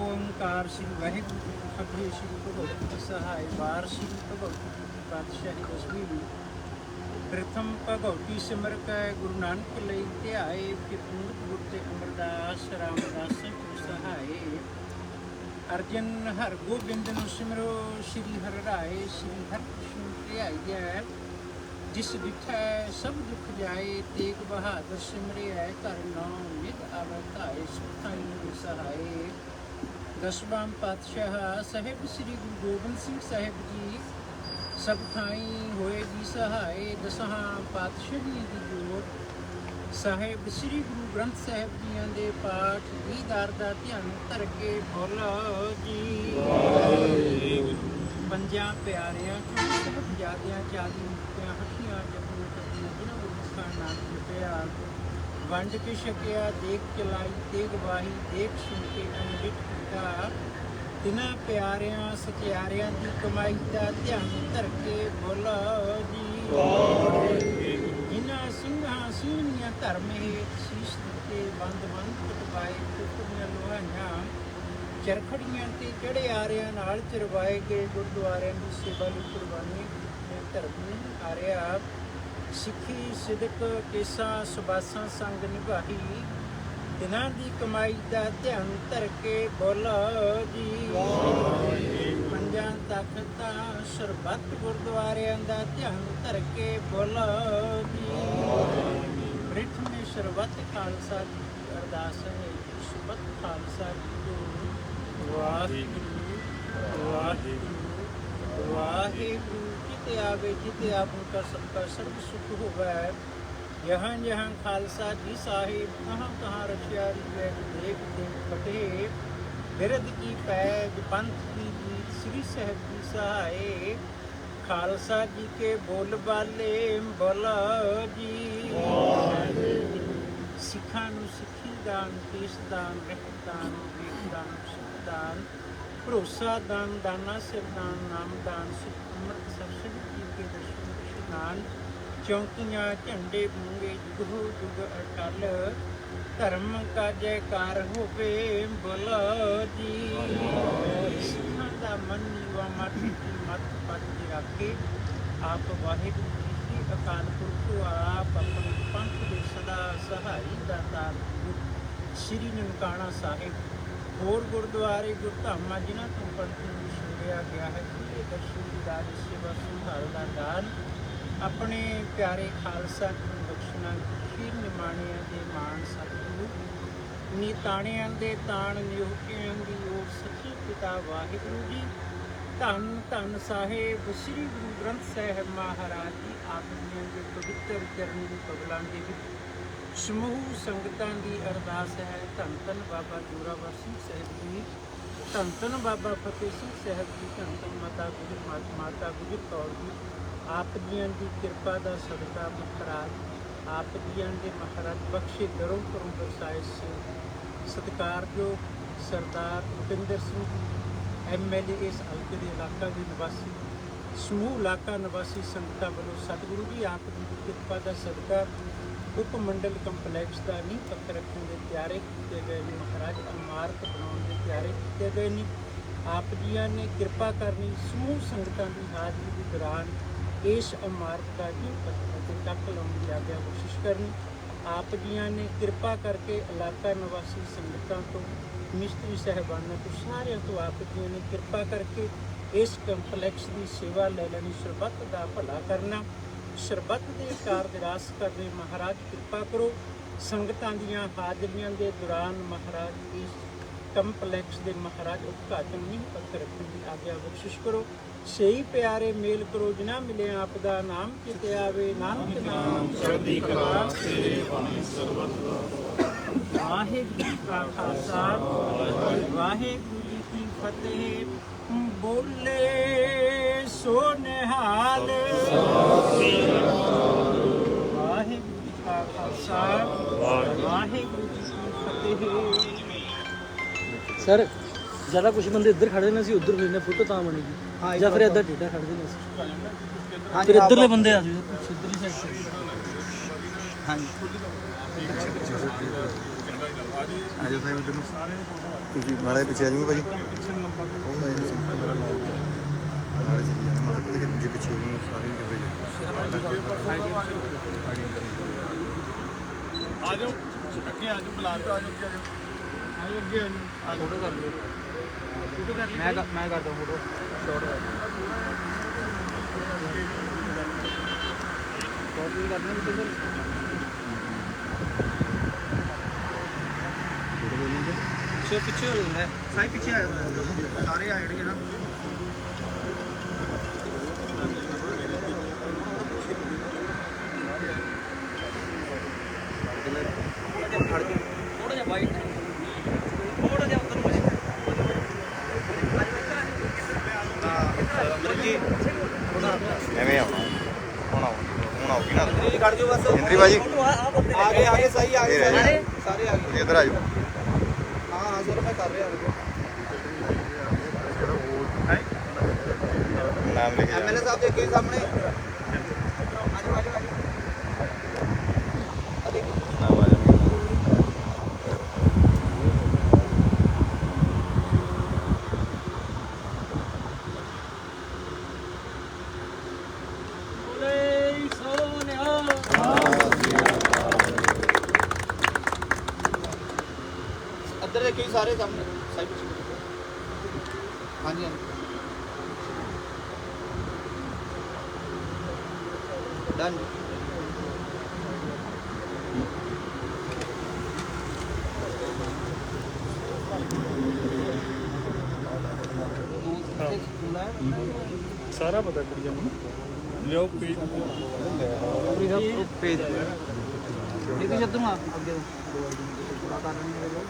ਓੰਕਾਰ ਸ੍ਰੀ ਵਾਹਿਗੁਰੂ ਜੀ ਕੀ ਫਤਿਹ ਸ੍ਰੀ ਭਗਵਤੀ ਸਹਾਇ ਵਾਰ ਸ੍ਰੀ ਭਗਵਤੀ ਜੀ ਦੀ ਪਾਤਸ਼ਾਹੀ ਦਸਵੀਂ ਵੀ ਪ੍ਰਥਮ ਭਗਵਤੀ ਸਿਮਰ ਕੈ ਗੁਰੂ ਨਾਨਕ ਲਈ ਧਿਆਏ ਕਿ ਪੂਰਤ ਗੁਰ ਤੇ ਅਮਰਦਾਸ ਰਾਮਦਾਸ ਕੋ ਸਹਾਏ ਅਰਜਨ ਹਰ ਗੋਬਿੰਦ ਨੂੰ ਸਿਮਰੋ ਸ੍ਰੀ ਹਰਿ ਰਾਏ ਸ੍ਰੀ ਹਰਿ ਕ੍ਰਿਸ਼ਨ ਧਿਆਈਐ ਜਿਸ ਵਿਖੇ ਸਭ ਦੁੱਖ ਜਾਏ, ਤੇਗ ਬਹਾਦਰ ਸਿਮਰਿਐ ਘਰ ਨਾਮ ਨਿਤ ਆਵੈ ਧਾਏ, ਸੁਖਾਈ ਨੂੰ ਸਹਾਏ। ਦਸਵਾਂ ਪਾਤਸ਼ਾਹ, ਸਾਹਿਬ ਸ੍ਰੀ ਗੁਰੂ ਗੋਬਿੰਦ ਸਿੰਘ ਸਾਹਿਬ ਜੀ, ਸਭ ਥਾਈ ਹੋਏ ਜੀ ਸਹਾਏ। ਦਸਾਂ ਪਾਤਸ਼ਾਹ ਜੀ ਦੀ ਜੋਤ, ਸਾਹਿਬ ਸ੍ਰੀ ਗੁਰੂ ਗ੍ਰੰਥ ਸਾਹਿਬ ਜੀਆਂ ਦੇ ਪਾਠ, ਦੀਦਾਰ ਦਾ ਧਿਆਨ ਧਰ ਕੇ ਬੋਲੋ ਜੀ ਪੰਜਾਂ ਪਿਆਰਿਆਂ ਚੋਂ ਸਾਹਿਬਜ਼ਾਦਿਆਂ ਚਾਲੀ ਮੁਕਤਿਆਂ ਹੱਥੀਆਂ ਜਪੂ ਕਰਦੀਆਂ ਜਿਨ੍ਹਾਂ ਨੂੰ ਮੁਖਾਂ ਨਾਲ ਜਪਿਆ ਵੰਡ ਕੇ ਛਕਿਆ, ਦੇਖ ਚਲਾਈ ਤੇਗ ਵਾਹੀ, ਦੇਖ ਸੁਣ ਕੇ ਅੰਮ੍ਰਿਤ ਕੀਤਾ। ਤਿਨਾਂ ਪਿਆਰਿਆਂ, ਸਤਿਆਰਿਆਂ ਦੀ ਕਮਾਈ ਦਾ ਧਿਆਨ ਧਰ ਕੇ ਬੋਲੋ ਜੀ। ਜਿਨ੍ਹਾਂ ਸਿੰਘਾਂ ਸਿੰਘੀਆਂ ਧਰਮ ਹੇਠ ਸੀਸ ਦਿੱਤੇ ਬੰਦ ਬੰਦ ਕਟਵਾਏ ਕੁੱਤੀਆਂ ਲੋਹਾਈਆਂ ਚਰਖੜੀਆਂ ਤੇ ਚੜੇ ਆਰਿਆਂ ਨਾਲ ਚਰਵਾਏ ਗਏ ਗੁਰਦੁਆਰਿਆਂ ਦੀ ਸੇਵਾ ਲਈ ਕੁਰਬਾਨੀ ਦੇ ਧਰਮ ਆਰਿਆ ਸਿੱਖੀ, ਸਿਦਕ, ਕੇਸਾ ਸੁਬਾਸਾਂ ਸੰਗ ਨਿਭਾਈ ਦਿਨਾਂ ਦੀ ਕਮਾਈ ਦਾ ਧਿਆਨ ਧਰ ਕੇ ਬੋਲੋ ਜੀ। ਪੰਜਾਂ ਤਖਤਾਂ ਸਰਬੱਤ ਗੁਰਦੁਆਰਿਆਂ ਦਾ ਧਿਆਨ ਧਰ ਕੇ ਬੋਲੋ ਜੀ। ਪ੍ਰਿਥਮੇ ਸਰਬੱਤ ਖਾਲਸਾ ਜੀ ਅਰਦਾਸ ਹੈ, ਸਰਬੱਤ ਖਾਲਸਾ ਜੀ ਵਾਹਿਗੁਰੂ ਵਾਹਿਗੁਰੂ ਵਾਹਿਗੁਰੂ ਜਿਤੇ ਆਵੇ ਜਿਤੇ ਆਪਨ ਕਾ ਸਭ ਕਾ ਸਰਬ ਸੁਖ ਹੋਵੇ ਜਹਾਂ ਜਹਾਂ ਖਾਲਸਾ ਜੀ ਸਾਹਿਬ ਕਹਾਂ ਕਹਾਂ ਰਚਿਆ ਰਿਵੇ ਦੇਖ ਦੇਖ ਫਟੇ ਬਿਰਦ ਕੀ ਪੈਜ ਪੰਥ ਕੀ ਜੀਤ ਸ੍ਰੀ ਸਾਹਿਬ ਜੀ ਸਹਾਏ ਖਾਲਸਾ ਜੀ ਕੇ ਬੋਲ ਬਾਲੇ ਬੋਲੋ ਜੀ ਸਿੱਖਾਂ ਨੂੰ ਸਿੱਖੀ ਦਾਨ ਕੇਸ ਦਾਨ ਰਹਿਤ ਦਾਨ ਵੇਖ ਦਾਨ ਦਾਨ, ਭਰੋਸਾ, ਦਾਨ, ਦਾਨਾ ਸਿਰ ਨਾਮ, ਦਾਨ ਸਿੱਖ ਅੰਮ੍ਰਿਤ ਸਰਸਵ ਜੀ ਕੇ ਦਰਸ਼ਨ ਇਸ਼ਨਾਨ ਚੌਂਕੀਆਂ, ਝੰਡੇ ਬੂੰਗੇ, ਜੁਗ ਜੁਗ ਅਟਲ, ਧਰਮ ਕਾ ਜੈਕਾਰ ਹੋਵੇ ਬੋਲੋ ਜੀ। ਸਿੱਖਾਂ ਦਾ ਮਨ ਨੀਵਾ ਮਤ ਦੀ ਮਤ ਪਦ ਦੀ ਰਾਖੇ ਆਪ ਵਾਹਿਗੁਰੂ ਜੀ ਦੀ ਅਕਾਲ ਪੁਰਖ ਆਪ ਆਪਣੇ ਪੰਥ ਦੇ ਸਦਾ ਸਹਾਈ ਦਾਤਾ ਸ੍ਰੀ ਨਨਕਾਣਾ ਸਾਹਿਬ ਹੋਰ ਗੁਰਦੁਆਰੇ ਗੁਰਧਾਮਾਂ ਜਿਨ੍ਹਾਂ ਤੋਂ ਪੰਥ ਨੂੰ ਛੋੜਿਆ ਗਿਆ ਹੈ ਇਹ ਦਰਸ਼ਨ ਦਾ ਸੇਵਾ ਸੰਭਾਲ ਦਾ ਦਾਨ ਆਪਣੇ ਪਿਆਰੇ ਖਾਲਸਾ ਨੂੰ ਬਖਸ਼ਣਾ ਖੀਰ ਨਿਮਾਣਿਆਂ ਦੇ ਮਾਣ ਸਤਿਗੁਰੂ, ਨੀਤਾਣਿਆਂ ਦੇ ਤਾਣ ਨਿਯੋਕਿਆਂ ਦੀ ਉਹ ਸੱਚੇ ਪਿਤਾ ਵਾਹਿਗੁਰੂ ਜੀ, ਧੰਨ ਧੰਨ ਸਾਹਿਬ ਸ੍ਰੀ ਗੁਰੂ ਗ੍ਰੰਥ ਸਾਹਿਬ ਮਹਾਰਾਜ ਜੀ, ਆਪ ਜੀਆਂ ਦੇ ਪਵਿੱਤਰ ਚਰਨ ਦੀ ਕਬਲਾਂ ਦੇ ਵਿੱਚ ਸਮੂਹ ਸੰਗਤਾਂ ਦੀ ਅਰਦਾਸ ਹੈ। ਧੰਨ ਧੰਨ ਬਾਬਾ ਜੋਰਾਵਰ ਸਿੰਘ ਸਾਹਿਬ ਜੀ। ਧੰਨ ਧੰਨ ਬਾਬਾ ਫਤਿਹ ਸਿੰਘ ਸਾਹਿਬ ਜੀ। ਧੰਨ ਧੰਨ ਮਾਤਾ ਗੁਜਰ ਮਾਤਾ ਗੁਜਰ ਕੌਰ ਜੀ। ਆਪ ਜੀਆਂ ਦੀ ਕਿਰਪਾ ਦਾ ਸਦਕਾ ਮਹਾਰਾਜ ਆਪ ਜੀਆਂ ਦੇ ਮਹਾਰਾਜ ਬਖਸ਼ੇ ਦਰੋਂ ਕਰੋਂ ਬਰਸਾਏ ਸੇ ਸਤਿਕਾਰਯੋਗ ਸਰਦਾਰ ਭੁਪਿੰਦਰ ਸਿੰਘ ਐਮਐਲਏ ਇਸ ਹਲਕੇ ਦੇ ਇਲਾਕਾ ਦੇ ਨਿਵਾਸੀ। ਸਮੂਹ ਇਲਾਕਾ ਨਿਵਾਸੀ ਸੰਗਤਾਂ ਵੱਲੋਂ ਸਤਿਗੁਰੂ ਜੀ ਆਪ ਜੀ ਦੀ ਕਿਰਪਾ ਦਾ ਸਦਕਾ ਉਪ ਮੰਡਲ ਕੰਪਲੈਕਸ ਦਾ ਨੀਂਹ ਪੱਥਰ ਰੱਖਣ ਦੇ ਤਿਆਰੇ ਕੀਤੇ ਗਏ ਨੇ। ਮਹਾਰਾਜ, ਇਮਾਰਤ ਬਣਾਉਣ ਦੇ ਤਿਆਰੇ ਕੀਤੇ ਗਏ ਨੇ। ਆਪ ਜੀਆਂ ਨੇ ਕਿਰਪਾ ਕਰਨੀ, ਸਮੂਹ ਸੰਗਤਾਂ ਦੀ ਹਾਜ਼ਰੀ ਦੇ ਦੌਰਾਨ ਇਸ ਇਮਾਰਤ ਦਾ ਨੀਂਹ ਪੱਥਰ ਤੇ ਟੱਕ ਲਾਉਣ ਦੀ ਆਗਿਆ ਕੋਸ਼ਿਸ਼ ਕਰਨੀ। ਆਪ ਜੀਆਂ ਨੇ ਕਿਰਪਾ ਕਰਕੇ ਇਲਾਕਾ ਨਿਵਾਸੀ ਸੰਗਤਾਂ ਤੋਂ, ਮਿਸਤਰੀ ਸਹਿਬਾਨਾਂ ਤੋਂ, ਸਾਰਿਆਂ ਤੋਂ ਆਪ ਜੀਆਂ ਨੇ ਕਿਰਪਾ ਕਰਕੇ ਇਸ ਕੰਪਲੈਕਸ ਦੀ ਸੇਵਾ ਲੈ ਲੈਣੀ। ਸਰਬੱਤ ਦਾ ਭਲਾ ਕਰਨਾ। ਸਰਬਤ ਦੇ ਕਾਰਜ ਰਾਸ ਕਰਦੇ ਮਹਾਰਾਜ, ਕਿਰਪਾ ਕਰੋ। ਸੰਗਤਾਂ ਦੀਆਂ ਹਾਜ਼ਰੀਆਂ ਦੇ ਦੌਰਾਨ ਮਹਾਰਾਜ ਇਸ ਕੰਪਲੈਕਸ ਦੇ ਮਹਾਰਾਜ ਉਦਘਾਟਨ ਨਹੀਂ ਪੱਤਰ ਰੱਖਣ ਦੀ ਆਗਿਆ ਬਖਸ਼ਿਸ਼ ਕਰੋ। ਸਹੀ ਪਿਆਰੇ ਮੇਲ ਕਰੋ ਜਿਨਾ ਮਿਲੇ ਆਪ ਦਾ ਨਾਮ ਕਿਤੇ ਆਵੇ। ਨਾਨਕ ਨਾਮ ਚੜ੍ਹਦੀ ਕਲਾ ਤੇਰੇ ਬਾਣੀ ਸਰਬਤ ਵਾਹਿਗੁਰੂ ਕਾ ਖਾਲਸਾ। ਵਾਹਿਗੁਰੂ ਜੀ ਕੀ ਫਤਿਹ। ਬੋਲੇ ਸੋ ਨਿਹਾਲ ਵਾਹਿਗੁਰੂ ਜੀ ਕਾ ਖਾਲਸਾ ਵਾਹਿਗੁਰੂ ਜੀ ਕੀ ਫਤਿਹ ਸਰ ਜ਼ਿਆਦਾ ਕੁਝ ਬੰਦੇ ਇੱਧਰ ਖੜੇ ਨੇ ਸੀ ਉੱਧਰ ਵੀ ਨੇ ਫੋਟੋ ਤਾਂ ਬਣੇਗੀ। ਜਾਂ ਫਿਰ ਇੱਧਰ ਟੇਡਾ ਖੜਦੇ ਨੇ ਅਸੀਂ। ਫਿਰ ਇੱਧਰਲੇ ਬੰਦੇ ਆ ਜਾਓ ਇੱਧਰਲੀ ਸਾਈਡ ਤੇ। ਹਾਂਜੀ। ਆਜੋ ਸਾਹਿਬ ਇੱਧਰ ਨੂੰ। ਤੁਸੀਂ ਮਾੜੇ ਪਿੱਛੇ ਆ ਜਾਓਗੇ ਭਾਜੀ ਉਹ ਮੈਂ ਜੀ ਮੇਰਾ ਨਾਮ ਨਾਲੇ ਜੀ ਮਤਲਬ ਕਿ ਦੂਜੇ ਪਿੱਛੇ ਨੂੰ ਸਾਰੇ ਕਵਰੇਜ ਆ। ਜਾਓ ਅੱਗੇ ਆ ਜਾਓ ਬੁਲਾ ਕੇ ਆ ਜਾਓ ਅੱਗੇ ਆ ਜਾਓ ਆਇਓ ਅੱਗੇ ਆ ਜਾਓ ਫੋਟੋ ਕਰ ਲਿਓ। ਫੋਟੋ ਕਰ ਲਈ ਮੈਂ ਮੈਂ ਕਰਦਾ ਫੋਟੋ ਸ਼ਾਰਟ ਸ਼ਾਰਟ ਵੀ ਕਰਨਾ ਨਹੀਂ ਸਰ ਪਿੱਛੇ ਪਿੱਛੇ ਹੋ ਜਾਂਦਾ ਸਾਈ ਪਿੱਛੇ ਆ ਜਾਂਦਾ ਸਾਰੇ ਆ ਜਿਹੜੇ ਨਾ। ਬਾਜੀ ਆ ਗਏ ਆ ਗਏ ਸਹੀ ਆ ਗਏ ਸਾਰੇ ਸਾਰੇ ਆ ਗਏ। ਇੱਧਰ ਆ ਜਾਓ। ਹਾਂ ਹਾਂ ਸਰ ਮੈਂ ਕਰ ਰਿਹਾ। ਨਾਮ ਲੈ ਕੇ ਜਾਣਾ। ਐਮਐਲਏ ਸਾਹਿਬ ਦੇਖੇ ਸਾਹਮਣੇ ਆਜੋ ਆਜੋ ਆਜੋ ਨਾਮ ਆ ਜਾਣਗੇ ਬੋਲੇ ਸੋਨਿਆ ਸਾਰੇ ਸਾਹਮਣੇ ਸਾਈਡ ਹਾਂਜੀ ਹਾਂਜੀ। ਡਨ ਸਾਰਾ ਪਤਾ ਕਰੀ ਜਾਨੂੰ ਲਿਓ ਪੇਜ। ਪੇਜ। ਇਹ ਕਿ ਜਦ ਨੂੰ ਅੱਗੇ ਤੋਂ। রাধারণী হয়ে যায়